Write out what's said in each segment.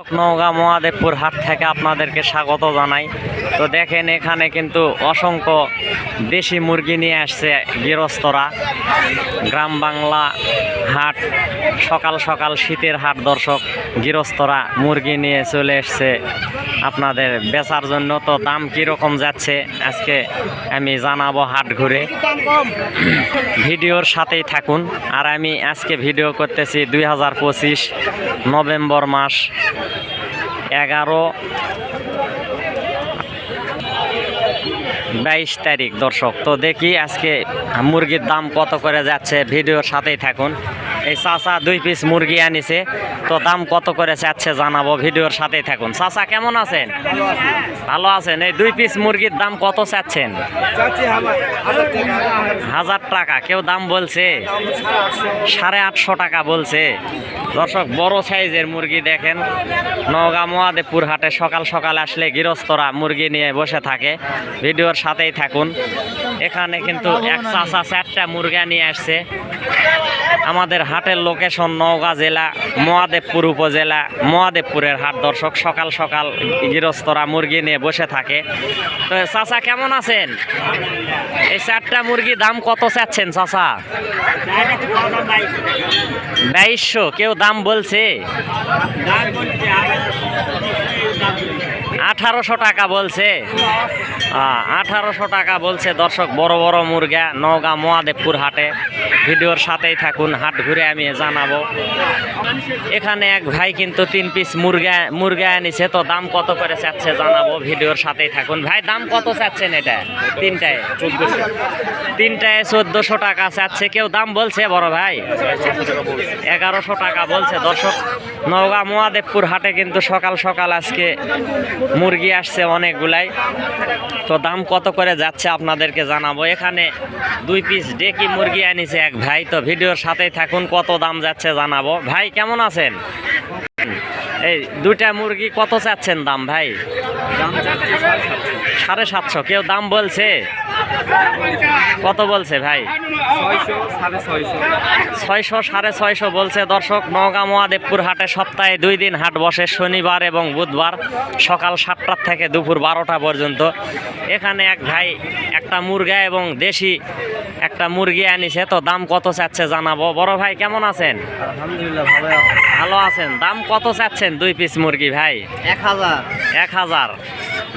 নওগাঁ মহাদেবপুর হাট থেকে আপনাদেরকে স্বাগত জানাই। তো দেখেন, এখানে কিন্তু অসংখ্য দেশি মুরগি নিয়ে আসছে গৃহস্থরা। গ্রাম বাংলা হাট, সকাল সকাল শীতের হাট দর্শক, গৃহস্থরা মুরগি নিয়ে চলে এসছে আপনাদের বেচার জন্য। তো দাম কীরকম যাচ্ছে, আজকে আমি জানাব হাট ঘুরে। ভিডিওর সাথেই থাকুন। আর আমি আজকে ভিডিও করতেছি দুই হাজার পঁচিশ নভেম্বর মাস এগারো। বাইশ তারিখ, দর্শক। তো দেখি আজকে মুরগির দাম কত করে যাচ্ছে, ভিডিওর সাথেই থাকুন। এই চাচা দুই পিস মুরগি আনিছে। তো দাম কত করে যাচ্ছে জানাব, ভিডিওর সাথেই থাকুন। চাচা, কেমন আছেন? ভালো আছেন? এই দুই পিস মুরগির দাম কত চাচ্ছেন? হাজার টাকা, কেউ দাম বলছে? সাড়ে আটশো টাকা বলছে। দর্শক, বড় সাইজের মুরগি দেখেন। নওগাঁ, মহাদেবপুর হাটে সকাল সকাল আসলে গৃহস্থরা মুরগি নিয়ে বসে থাকে। ভিডিওর সাথেই থাকুন। এখানে কিন্তু এক চাষা চারটা মুরগা নিয়ে আসছে। আমাদের হাটের লোকেশন নওগাঁ জেলা, মহাদেবপুর উপজেলা, মহাদেবপুরের হাট দর্শক সকাল সকাল গৃহস্থরা মুরগি নিয়ে বসে থাকে। তো চাচা কেমন আছেন? এই চারটা মুরগি দাম কত চাচ্ছেন চাচা? বাইশশো, কেউ দাম বলছে? আঠারোশো টাকা বলছে। আঠারোশো টাকা বলছে দর্শক, বড় বড় মুরগা, নওগাঁ মহাদেবপুর হাটে। ভিডিওর সাথেই থাকুন, হাট ঘুরে আমি জানাব। এখানে এক ভাই কিন্তু তিন পিস মুরগা মুরগা এনেছে, তো দাম কত করে চাচ্ছে জানাব, ভিডিওর সাথেই থাকুন। ভাই, দাম কত চাচ্ছেন এটা? তিনটায়। চোদ্দশো তিনটায় চোদ্দশো টাকা চাচ্ছে, কেউ দাম বলছে বড় ভাই? এগারোশো টাকা বলছে দর্শক। নওগাঁ মহাদেবপুর হাটে কিন্তু সকাল সকাল আজকে মুরগি আসছে অনেকগুলাই। তো দাম কত করে যাচ্ছে আপনাদেরকে জানাব। এখানে দুই পিস ডেকি মুরগি আনিছে এক ভাই। তো ভিডিওর সাথেই থাকুন, কত দাম যাচ্ছে জানাব। ভাই, কেমন আছেন? এই দুইটা মুরগি কত চাচ্ছেন দাম, ভাই? সাড়ে সাতশো কেউ দাম বলছে? কত বলছে ভাই? ছয়শো সাড়ে ছয়শো বলছে দর্শক নওগাঁ মহাদেবপুর হাটে সপ্তাহে দুই দিন হাট বসে শনিবার এবং বুধবার সকাল সাতটার থেকে দুপুর বারোটা পর্যন্ত। এখানে এক ভাই একটা মুরগা এবং দেশি একটা মুরগি আনিছে তো দাম কত চাচ্ছে জানাব? বড় ভাই কেমন আছেন? আলহামদুলিল্লাহ ভালো আছেন। দাম কত চাচ্ছেন দুই পিস মুরগি ভাই? এক হাজার। এক হাজার।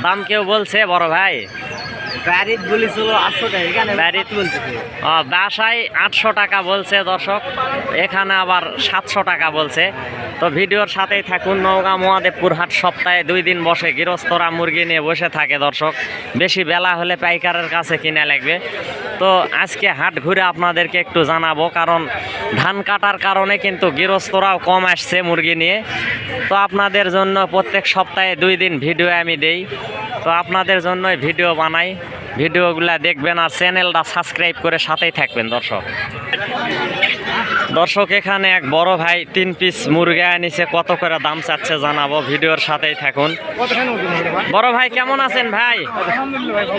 দাম কেউ বলছে বড় ভাই? গাড়ির বলেছিল আটশো টাকা এখানে বাসায় আটশো টাকা বলছে দর্শক এখানে আবার সাতশো টাকা বলছে। তো ভিডিওর সাথেই থাকুন নওগাঁ মহাদেবপুর হাট সপ্তাহে দুই দিন বসে গৃহস্থরা মুরগি নিয়ে বসে থাকে দর্শক। বেশি বেলা হলে পাইকারের কাছে কিনা লাগবে। তো আজকে হাট ঘুরে আপনাদেরকে একটু জানাব কারণ ধান কাটার কারণে কিন্তু গৃহস্থরাও কম আসছে মুরগি নিয়ে। তো আপনাদের জন্য প্রত্যেক সপ্তাহে দুই দিন ভিডিও আমি দেই। তো আপনাদের জন্যই ভিডিও বানাই। ভিডিওগুলা দেখবেন আর চ্যানেলটা সাবস্ক্রাইব করে সাথেই থাকবেন দর্শক। দর্শক, এখানে এক বড় ভাই তিন পিস মুরগা আনিছে, কত করে দাম চাচ্ছে জানাব, ভিডিওর সাথেই থাকুন। বড় ভাই, কেমন আছেন ভাই?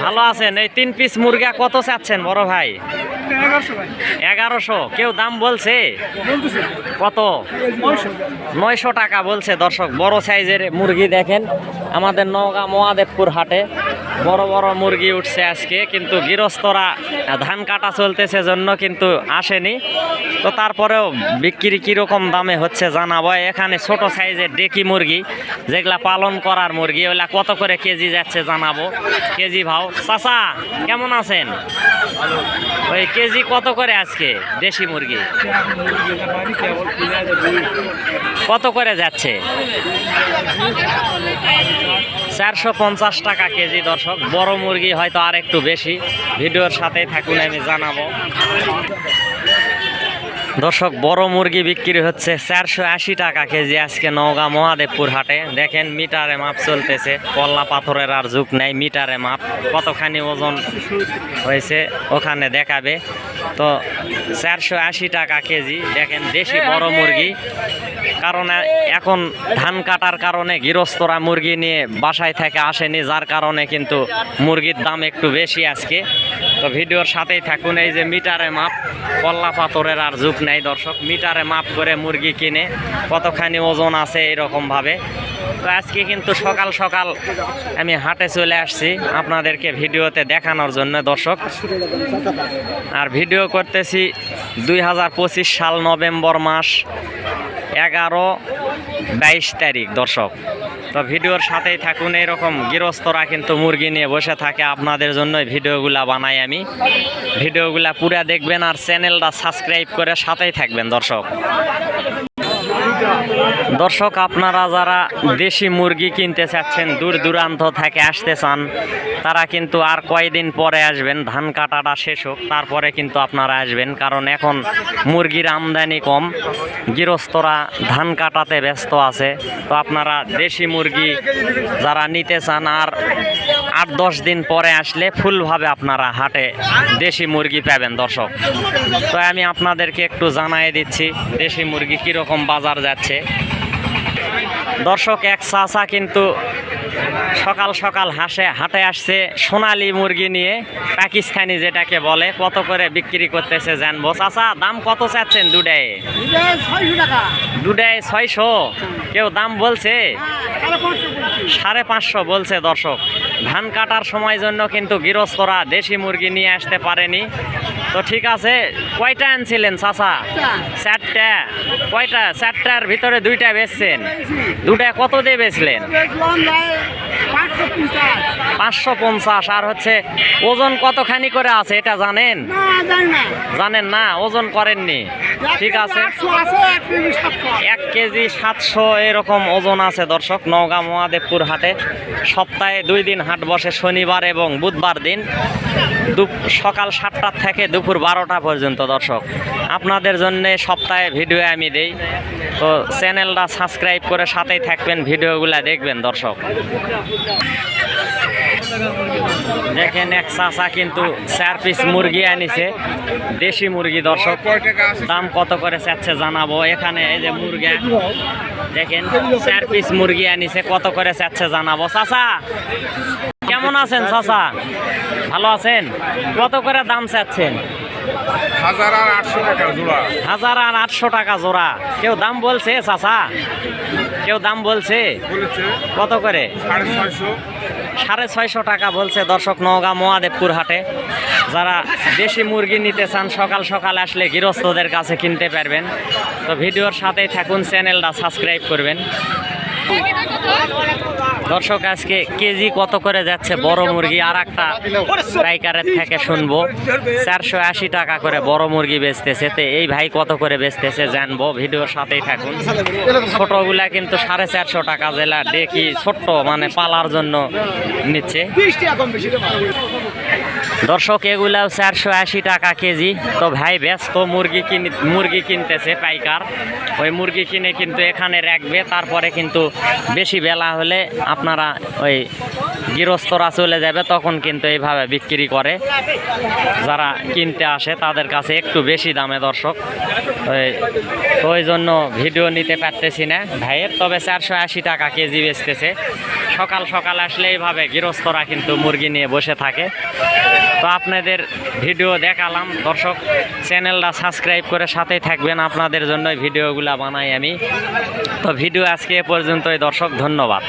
ভালো আছেন? এই তিন পিস মুরগা কত চাচ্ছেন বড় ভাই? এগারোশো। কেউ দাম বলছে? কত? নয়শো টাকা বলছে দর্শক, বড় সাইজের মুরগি দেখেন। আমাদের নওগাঁ মহাদেবপুর হাটে বড় বড় মুরগি উঠছে আজকে, কিন্তু গৃহস্থরা ধান কাটা চলতেছে জন্য কিন্তু আসেনি। তো তারপরেও বিক্রি কীরকম দামে হচ্ছে জানাব। এখানে ছোট সাইজের ডেকি মুরগি, যেগুলা পালন করার মুরগি ওগুলা কত করে কেজি যাচ্ছে জানাব। কেজি ভাও। চাচা, কেমন আছেন? ওই কেজি কত করে আজকে দেশি মুরগি? কত করে যাচ্ছে? চারশো পঞ্চাশ টাকা কেজি দর্শক। বড় মুরগি হয়তো আর একটু বেশি। ভিডিওর সাথেই থাকুন, আমি জানাব। দর্শক, বড় মুরগি বিক্রি হচ্ছে চারশো আশি টাকা কেজি আজকে নওগাঁ মহাদেবপুর হাটে। দেখেন মিটারে মাপ চলতেছে, কল্লা পাথরের আর যুগ নেই, মিটারে মাপ। কতখানি ওজন হয়েছে ওখানে দেখাবে। তো চারশো আশি টাকা কেজি, দেখেন দেশি বড় মুরগি। কারণ এখন ধান কাটার কারণে গৃহস্থরা মুরগি নিয়ে বাসায় থেকে আসেনি, যার কারণে কিন্তু মুরগির দাম একটু বেশি আজকে। তো ভিডিওর সাথেই থাকুন, এই যে মিটারে মাপ, কল্লা পাথরের আর যুগ নেই দর্শক। মিটারে মাপ করে মুরগি কিনে কতখানি ওজন আছে এরকমভাবে। তো আজকে কিন্তু সকাল সকাল আমি হাটে চলে আসছি আপনাদেরকে ভিডিওতে দেখানোর জন্য দর্শক। আর ভিডিও করতেছি দুই হাজার পঁচিশ সাল নভেম্বর মাস এগারো বাইশ তারিখ দর্শক। তো ভিডিওর সাথেই থাকুন, এরকম গৃহস্থরা কিন্তু মুরগি নিয়ে বসে থাকে, আপনাদের জন্য ভিডিওগুলা বানাই আমি। ভিডিওগুলা পুরা দেখবেন আর চ্যানেলটা সাবস্ক্রাইব করে সাথেই থাকবেন, দর্শক। দর্শক, আপনারা যারা দেশি মুরগি কিনতে চাচ্ছেন, দূর দূরান্ত থেকে আসতে চান, তারা কিন্তু আর কয়দিন পরে আসবেন? ধান কাটাটা শেষ হোক, তারপরে কিন্তু আপনারা আসবেন। কারণ এখন মুরগির আমদানি কম, গৃহস্থরা ধান কাটাতে ব্যস্ত আছে। তো আপনারা দেশি মুরগি যারা নিতে চান, আর আট, দশ দিন পরে আসলে ফুলভাবে আপনারা হাটে দেশি মুরগি পাবেন, দর্শক। তো আমি আপনাদেরকে একটু জানাই দিচ্ছি, দেশি মুরগি কীরকম বাজার যাচ্ছে। দর্শক, এক চাচা কিন্তু সকাল সকাল হাসে, হাটে আসছে সোনালি মুরগি নিয়ে, পাকিস্তানি যেটাকে বলে, কত করে বিক্রি করতেছে জানব। চাচা, দাম কত চাচ্ছেন দুটায় ছয়শো ছয়শো। কেউ দাম বলছে? সাড়ে পাঁচশো বলছে দর্শক। ধান কাটার সময় জন্য কিন্তু গৃহস্থরা দেশি মুরগি নিয়ে আসতে পারেনি। তো ঠিক আছে, কয়টা আনছিলেন চাচা? চারটা। কয়টা? চারটার ভিতরে দুইটা বেচছেন। দুটা কত দিয়ে বেচলেন? পাঁচশো পঞ্চাশ আর হচ্ছে ওজন কতখানি করে আছে এটা জানেন? জানেন না? ওজন করেননি। ঠিক আছে। এক কেজি সাতশো এরকম ওজন আছে দর্শক নওগাঁ মহাদেবপুর হাটে। সপ্তাহে দুই দিন হাট বসে শনিবার এবং বুধবার দিন সকাল সাতটার থেকে দুপুর বারোটা পর্যন্ত দর্শক। আপনাদের জন্য সপ্তাহে ভিডিও আমি দেই। তো চ্যানেলটা সাবস্ক্রাইব করে সাথেই থাকবেন ভিডিওগুলো দেখবেন দর্শক। দেখেন এক চাচা কিন্তু চার পিস মুরগি আনিছে। দেশি মুরগি, দর্শক। দাম কত করে চাচ্ছে জানাব। এখানে এই যে মুরগি। দেখেন, চার পিস মুরগি আনিছে। কত করে চাচ্ছে জানাব। চাচা, কেমন আছেন চাচা? ভালো আছেন? কত করে দাম চাচ্ছেন? হাজার আর আটশো টাকা জোড়া। হাজার আর আটশো টাকা জোড়া। কেউ দাম বলছে চাচা? কেউ দাম বলছে। কত করে? সাড়ে ছয়শো। সাড়ে ছয়শো টাকা বলছে দর্শক নওগাঁ মহাদেবপুর হাটে। যারা দেশি মুরগি নিতে চান সকাল সকাল আসলে গৃহস্থদের কাছে কিনতে পারবেন। তো ভিডিওর সাথেই থাকুন চ্যানেলটা সাবস্ক্রাইব করবেন। দর্শক, আজকে কেজি কত করে যাচ্ছে বড় মুরগি? আর একটা পাইকারের থেকে শুনব। চারশো আশি টাকা করে বড় মুরগি বেচতেছে। তো এই ভাই কত করে বেচতেছে জানব। ভিডিওর সাথেই থাকুন। ছোটগুলা কিন্তু সাড়ে চারশো টাকা জেলা। দেখি ছোট্ট মানে পালার জন্য নিচ্ছে। দর্শক এগুলাও চারশো আশি টাকা কেজি। তো ভাই, ব্যস্ত মুরগি কিন মুরগি কিনতেছে পাইকার। ওই মুরগি কিনে কিন্তু এখানে রাখবে। তারপরে কিন্তু বেশি বেলা হলে আপনারা ওই গৃহস্থরা চলে যাবে, তখন কিন্তু এইভাবে বিক্রি করে। যারা কিনতে আসে, তাদের কাছে একটু বেশি দামে দর্শক। ওই ওই জন্য ভিডিও নিতে পারতেছি না ভাইয়ের। তবে চারশো আশি টাকা কেজি বেচতেছে। সকাল সকাল আসলে এইভাবে গৃহস্থরা কিন্তু মুরগি নিয়ে বসে থাকে। তো আপনাদের ভিডিও দেখালাম। দর্শক, চ্যানেলটা সাবস্ক্রাইব করে সাথেই থাকবেন। আপনাদের জন্য ভিডিওগুলো বানাই আমি। তো ভিডিও আজকে এ পর্যন্তই। দর্শক, ধন্যবাদ।